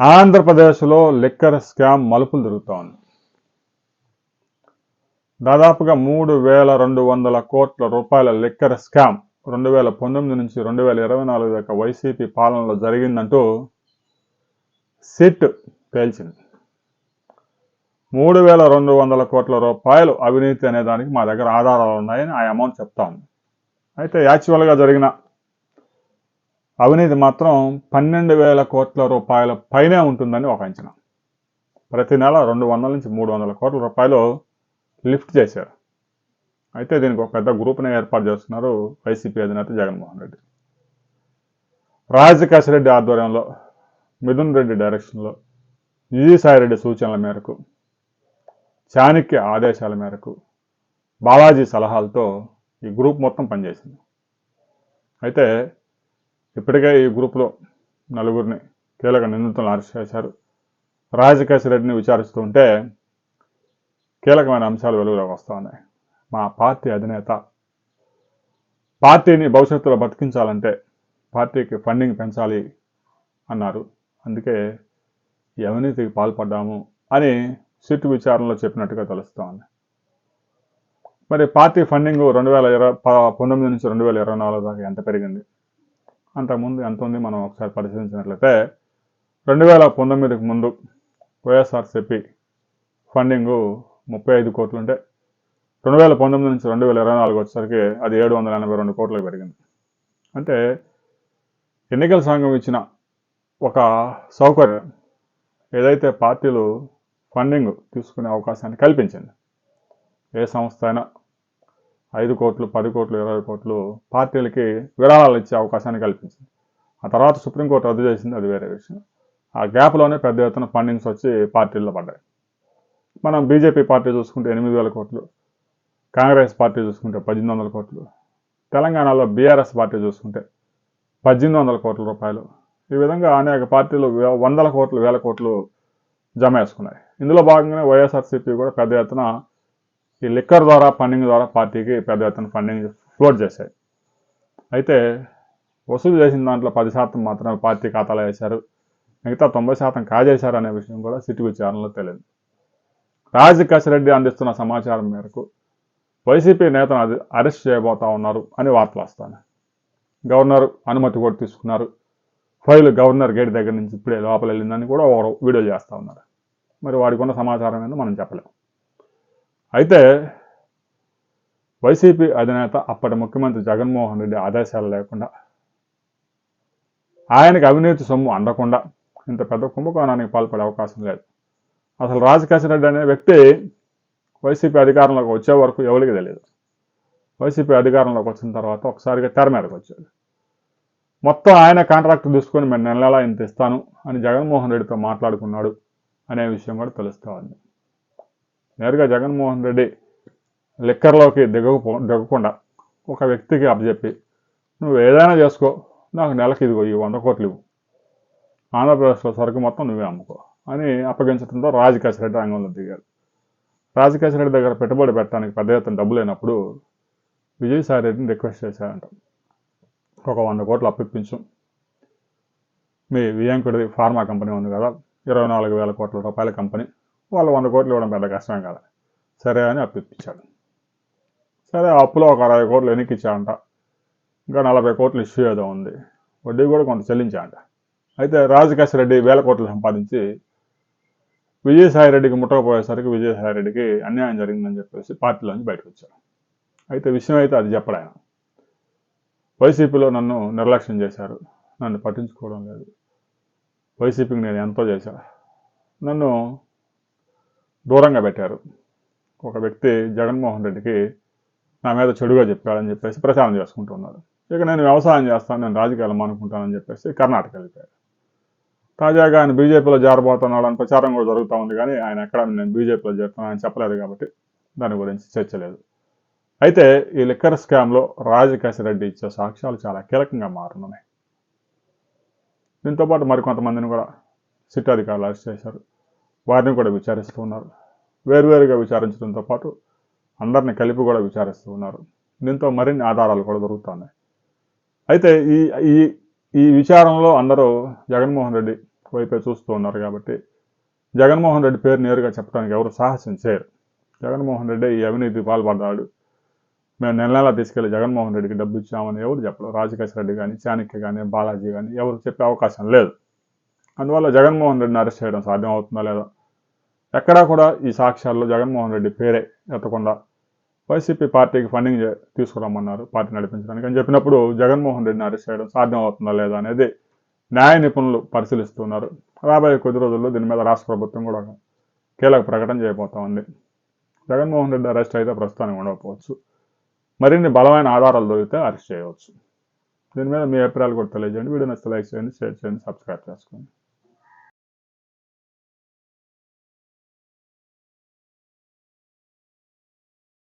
ఆంధ్రప్రదేశ్లో liquor scam మలుపులు తిరుగుతూ ఉంది దాదాపుగా మూడు వేల రెండు వందల కోట్ల రూపాయల లిక్కర్ స్కామ్ రెండు వేల పంతొమ్మిది నుంచి రెండు వేల ఇరవై నాలుగు యొక్క వైసీపీ పాలనలో జరిగిందంటూ సిట్ తేల్చింది మూడు వేల రెండు వందల కోట్ల రూపాయలు అవినీతి అనే దానికి మా దగ్గర ఆధారాలు ఉన్నాయని ఆ అమౌంట్ చెప్తా ఉంది. అయితే యాక్చువల్గా జరిగిన అవినీతి మాత్రం పన్నెండు వేల కోట్ల రూపాయల పైనే ఉంటుందని ఒక అంచనా ప్రతి నెల రెండు వందల నుంచి మూడు వందల కోట్ల రూపాయలు లిఫ్ట్ చేశారు. అయితే దీనికి ఒక పెద్ద గ్రూప్ని ఏర్పాటు చేస్తున్నారు వైసీపీ అధినేత జగన్మోహన్ రెడ్డి. రాజకేశ్ రెడ్డి ఆధ్వర్యంలో మిథున్ రెడ్డి డైరెక్షన్లో విజయసాయి రెడ్డి సూచనల మేరకు చాణక్య ఆదేశాల మేరకు బాలాజీ సలహాలతో ఈ గ్రూప్ మొత్తం పనిచేసింది. అయితే ఇప్పటికే ఈ గ్రూప్లో నలుగురిని కీలక నిందితులను అరెస్ట్ చేశారు. రాజకేశ్ రెడ్డిని విచారిస్తూ ఉంటే కీలకమైన అంశాలు వెలుగులోకి వస్తూ ఉన్నాయి. మా పార్టీ అధినేత పార్టీని భవిష్యత్తులో బతికించాలంటే పార్టీకి ఫండింగ్ పెంచాలి అన్నారు. అందుకే ఈ అవినీతికి పాల్పడ్డాము అని సిట్ విచారణలో చెప్పినట్టుగా తెలుస్తోంది మరి పార్టీ ఫండింగ్ రెండు వేల ఇరవై పంతొమ్మిది నుంచి రెండు వేల ఇరవై నాలుగు దాకా ఎంత పెరిగింది? అంతకుముందు ఎంత ఉంది మనం ఒకసారి పరిశీలించినట్లయితే రెండు వేల పంతొమ్మిదికి ముందు వైఎస్ఆర్సిపి ఫండింగ్ ముప్పై ఐదు కోట్లు ఉంటే రెండు వేల పంతొమ్మిది నుంచి రెండు వేల ఇరవై నాలుగు వచ్చేసరికి అది ఏడు వందల ఎనభై రెండు కోట్లకు పెరిగింది. అంటే ఎన్నికల సంఘం ఇచ్చిన ఒక సౌకర్యం ఏదైతే పార్టీలు ఫండింగ్ తీసుకునే అవకాశాన్ని కల్పించింది ఏ సంస్థ అయినా ఐదు కోట్లు పది కోట్లు ఇరవై కోట్లు పార్టీలకి విరాళాలు ఇచ్చే అవకాశాన్ని కల్పించింది. ఆ తర్వాత సుప్రీంకోర్టు రద్దు చేసింది అది వేరే విషయం. ఆ గ్యాప్లోనే పెద్ద ఎత్తున ఫండింగ్స్ వచ్చి పార్టీల్లో పడ్డాయి. మనం బీజేపీ పార్టీ చూసుకుంటే ఎనిమిది వేల కోట్లు కాంగ్రెస్ పార్టీ చూసుకుంటే పద్దెనిమిది వందల కోట్లు తెలంగాణలో బీఆర్ఎస్ పార్టీ చూసుకుంటే పద్దెనిమిది వందల కోట్ల రూపాయలు. ఈ విధంగా అనేక పార్టీలు వందల కోట్లు వేల కోట్లు జమ వేసుకున్నాయి ఇందులో భాగంగానే వైఎస్ఆర్సీపీ కూడా పెద్ద ఎత్తున ఈ లిక్కర్ ద్వారా ఫండింగ్ ద్వారా పార్టీకి పెద్ద ఎత్తున ఫండింగ్ ఫ్లోట్ చేశాయి. అయితే వసూలు చేసిన దాంట్లో పది శాతం మాత్రమే పార్టీ ఖాతాలో వేశారు. మిగతా తొంభై శాతం కాజేశారు అనే విషయం కూడా సిటీ విచారణలో తెలియదు. రాజకేశ్ రెడ్డి అందిస్తున్న సమాచారం మేరకు వైసీపీ నేతను అది అరెస్ట్ చేయబోతా ఉన్నారు అని వార్తలు వస్తాను గవర్నర్ అనుమతి కూడా తీసుకున్నారు. ఫైల్ గవర్నర్ గేట్ దగ్గర నుంచి ఇప్పుడే లోపల వెళ్ళిందని కూడా వీడియో చేస్తూ ఉన్నారు. మరి వాడికి ఉన్న సమాచారం ఏందో మనం చెప్పలేము అయితే వైసీపీ అధినేత అప్పటి ముఖ్యమంత్రి జగన్మోహన్ రెడ్డి ఆదేశాలు లేకుండా ఆయనకి అవినీతి సొమ్ము అందకుండా ఇంత పెద్ద కుంభకోణానికి పాల్పడే అవకాశం లేదు. అసలు రాజకేశ్ రెడ్డి అనే వ్యక్తి వైసీపీ అధికారంలోకి వచ్చే వరకు ఎవరికి తెలియదు. వైసీపీ అధికారంలోకి వచ్చిన తర్వాత ఒకసారిగా తెర మీదకి వచ్చాడు. మొత్తం ఆయన కాంట్రాక్ట్ తీసుకొని మేము నెల నెలా ఇంత ఇస్తాను అని జగన్మోహన్ రెడ్డితో మాట్లాడుకున్నాడు అనే విషయం కూడా తెలుస్తూ ఉంది. నేరుగా జగన్మోహన్ రెడ్డి లిక్కర్లోకి దిగకపో దిగకుండా ఒక వ్యక్తికి అప్పచెప్పి నువ్వు ఏదైనా చేసుకో నాకు నెలకి ఇదిగో ఈ వంద కోట్లు ఇవ్వు. ఆంధ్రప్రదేశ్లో సరుకు మొత్తం నువ్వే అమ్ముకో అని అప్పగించడంతో రాజకేశ్ రెడ్డి రంగంలో దిగాడు రాజకేశ్ రెడ్డి దగ్గర పెట్టుబడి పెట్టడానికి పెద్ద ఎత్తున డబ్బు లేనప్పుడు విజయసాయి రెడ్డిని రిక్వెస్ట్ చేశారంట. ఒక వంద కోట్లు అప్పిప్పించు మీ వియంకుడి ఫార్మా కంపెనీ ఉంది కదా ఇరవై నాలుగు వేల కోట్ల రూపాయల కంపెనీ. వాళ్ళు వంద కోట్లు ఇవ్వడం పెద్ద కష్టమే కదా. సరే అని అప్పిప్పించాడు సరే అప్పులో ఒక అరవై కోట్లు వెనక్కిచ్చాడంట. ఇంకా నలభై కోట్లు ఇష్యూ ఏదో ఉంది. వడ్డీ కూడా కొంత చెల్లించాడంట. అయితే రాజకేశ్ రెడ్డి వేల కోట్లు సంపాదించి విజయసాయి రెడ్డికి ముట్టకపోయేసరికి విజయసాయి రెడ్డికి అన్యాయం జరిగిందని చెప్పేసి పార్టీలోంచి బయటకు వచ్చాడు అయితే విషయం అయితే అది చెప్పడు ఆయన. వైసీపీలో నన్ను నిర్లక్ష్యం చేశారు. నన్ను పట్టించుకోవడం లేదు. వైసీపీకి నేను ఎంతో చేశాను. నన్ను దూరంగా పెట్టారు. ఒక వ్యక్తి జగన్మోహన్ రెడ్డికి నా మీద చెడుగా చెప్పాడని చెప్పేసి ప్రచారం చేసుకుంటున్నారు ఇక నేను వ్యవసాయం చేస్తాను నేను రాజకీయాలు మానుకుంటానని చెప్పేసి కర్ణాటక వెళ్ళిపోయాడు తాజాగా ఆయన బీజేపీలో జారబోతున్నాడు అని ప్రచారం కూడా జరుగుతూ ఉంది కానీ ఆయన ఎక్కడ నేను బీజేపీలో చేరుతున్నానని చెప్పలేదు కాబట్టి దాని గురించి చర్చలేదు అయితే ఈ లిక్కర్ స్కామ్లో రాజకేశ్ రెడ్డి ఇచ్చే సాక్ష్యాలు చాలా కీలకంగా మారుతున్నాయి దీంతో పాటు మరికొంతమందిని కూడా సిట్ అధికారులు అరెస్ట్ చేశారు. వారిని కూడా విచారిస్తూ ఉన్నారు. వేరువేరుగా విచారించడంతో పాటు అందరిని కలిపి కూడా విచారిస్తూ ఉన్నారు. దీంతో మరిన్ని ఆధారాలు కూడా దొరుకుతున్నాయి. అయితే ఈ ఈ ఈ విచారంలో అందరూ జగన్మోహన్ రెడ్డి వైపే చూస్తూ ఉన్నారు కాబట్టి జగన్మోహన్ రెడ్డి పేరు నేరుగా చెప్పడానికి ఎవరు సాహసం చేయరు. జగన్మోహన్ రెడ్డి ఈ అవినీతి పాల్పడ్డాడు. మేము నెల నెలా తీసుకెళ్ళి జగన్మోహన్ రెడ్డికి డబ్బు ఇచ్చామని ఎవరు చెప్పరు రాజకేశ్ రెడ్డి కానీ చాణక్య కానీ బాలాజీ కానీ ఎవరు చెప్పే అవకాశం లేదు. అందువల్ల జగన్మోహన్ రెడ్డిని అరెస్ట్ చేయడం సాధ్యం అవుతుందా లేదా? ఎక్కడా కూడా ఈ సాక్ష్యాల్లో జగన్మోహన్ రెడ్డి పేరే ఎత్తకుండా వైసీపీ పార్టీకి ఫండింగ్ చే- తీసుకురమ్మన్నారు పార్టీ నడిపించడానికి అని చెప్పినప్పుడు జగన్మోహన్ రెడ్డిని అరెస్ట్ చేయడం సాధ్యం అవుతుందా లేదా అనేది న్యాయ నిపుణులు పరిశీలిస్తున్నారు. రాబోయే కొద్ది రోజుల్లో దీని మీద రాష్ట్ర ప్రభుత్వం కూడా కీలక ప్రకటన చేయబోతా ఉంది. జగన్మోహన్ రెడ్డి అరెస్ట్ అయితే ప్రస్తుతానికి ఉండకపోవచ్చు. మరిన్ని బలమైన ఆధారాలు దొరికితే అరెస్ట్ చేయవచ్చు. దీని మీద మీ అభిప్రాయాలు కూడా తెలియజేయండి. వీడియో నచ్చితే లైక్ చేయండి షేర్ చేయండి సబ్స్క్రైబ్ చేసుకోండి.